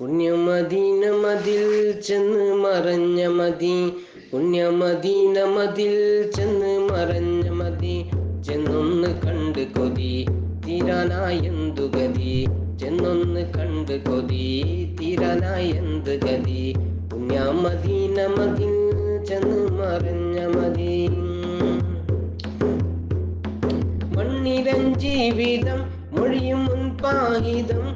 പുണ്യമദീന മതിൽ ചെന്ന് മറഞ്ഞ മതി. പുണ്യമദീന മതിൽ ചെന്ന് മറഞ്ഞ മതി. ചെന്നൊന്ന് കണ്ട് കൊതി തീരാനായെന്തു ഗതി? ചെന്നൊന്ന് കണ്ട് കൊതി തീരാനായെന്ത് ഗതി? പുണ്യമദീന മതിൽ ചെന്ന് മറഞ്ഞ മതി. മണ്ണിരൻ ജീവിതം മൊഴിയും മുൻപാഹിതം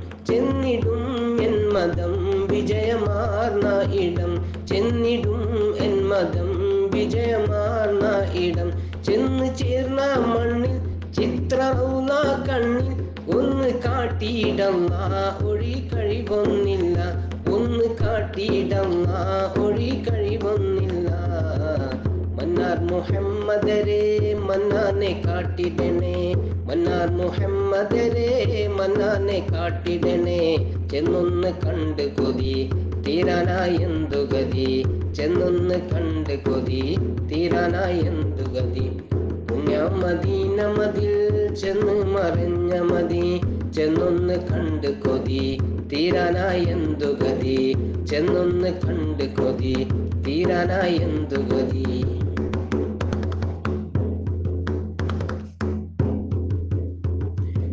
മതം വിജയമാർന്ന ഇടം ചെന്നിടും എൻ മതം വിജയമാർന്ന ഇടം. ചെന്ന് ചേർന്ന മണ്ണിൽ ചിത്രൗല കണ്ണിൽ ഒന്ന് കാട്ടിയിടല്ല ഒഴി കഴിവൊന്നില്ല ഒന്ന് കാട്ടിയിടല്ല ഒഴി കഴിവൊന്നില്ല. മന്നാർ മുഹമ്മദരെ മന്നാനെ കാട്ടിടണേ. മന്നാർ മുഹമ്മദരെ മന്നാനെ കാട്ടിടണേ. ചെന്നൊന്ന് കണ്ട് കൊതി തീരാനായെന്തു ഗതി? ചെന്നൊന്ന് കണ്ട് കൊതി തീരാനായെന്തു ഗതി? മദീന മതിൽ ചെന്ന് മറിഞ്ഞ മതി. ചെന്നൊന്ന് കണ്ട് കൊതി തീരാനായെന്തു ഗതി? ചെന്നൊന്ന് കണ്ട് കൊതി തീരാനായെന്തു ഗതി?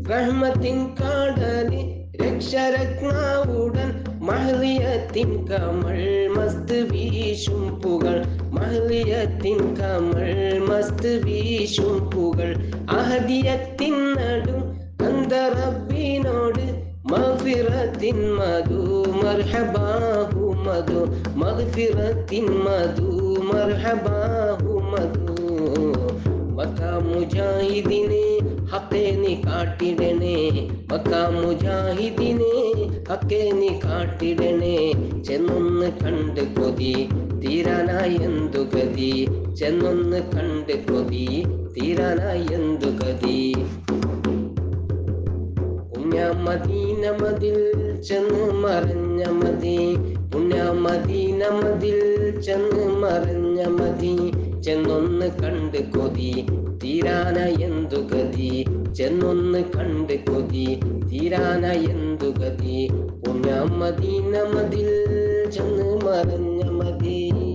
റഹ്മത്തിൻ കാടലി രക്ഷരത്നാവുടൻ മഹലിയത്തിൻ കമൾ മസ്ത് വീശും പുകൾ. മഹലിയത്തിൻ കമൾ മസ്ത് വീശും പുകൾ. അഹദിയത്തിൻ നടും അന്തറബിനോട് മഗ്ഫിറത്തിൻ മധു. മർഹബാഹു മധു. മഗ്ഫിറത്തിൻ മധു. മർഹബാഹു മധു. മക്ക മുജാഹിദിനെ ഹക്കെ നീ കാട്ടിടണേ മക്ക മുജാഹിദിനെ ഹക്കെ നീ കാട്ടിടണേ ചെന്നൊന്ന് കണ്ട് കൊതി തീരാനായി എന്തു ഗതി ചെന്നൊന്ന് കണ്ട് കൊതി തീരാനായി എന്തു ഗതി പുണ്യമദീന മതിൽ ചെന്ന് മറഞ്ഞ മതി പുണ്യ മദീന മതിൽ ചെന്ന് മറഞ്ഞ മതി ചെന്നൊന്ന് കണ്ട് കൊതി തീരാന എന്തു ഗതി? ചെന്നൊന്ന് കണ്ട് കൊതി തീരാന എന്തു ഗതി? പുണ്യമദീന മതിൽ ചെന്ന് മറഞ്ഞ മതി.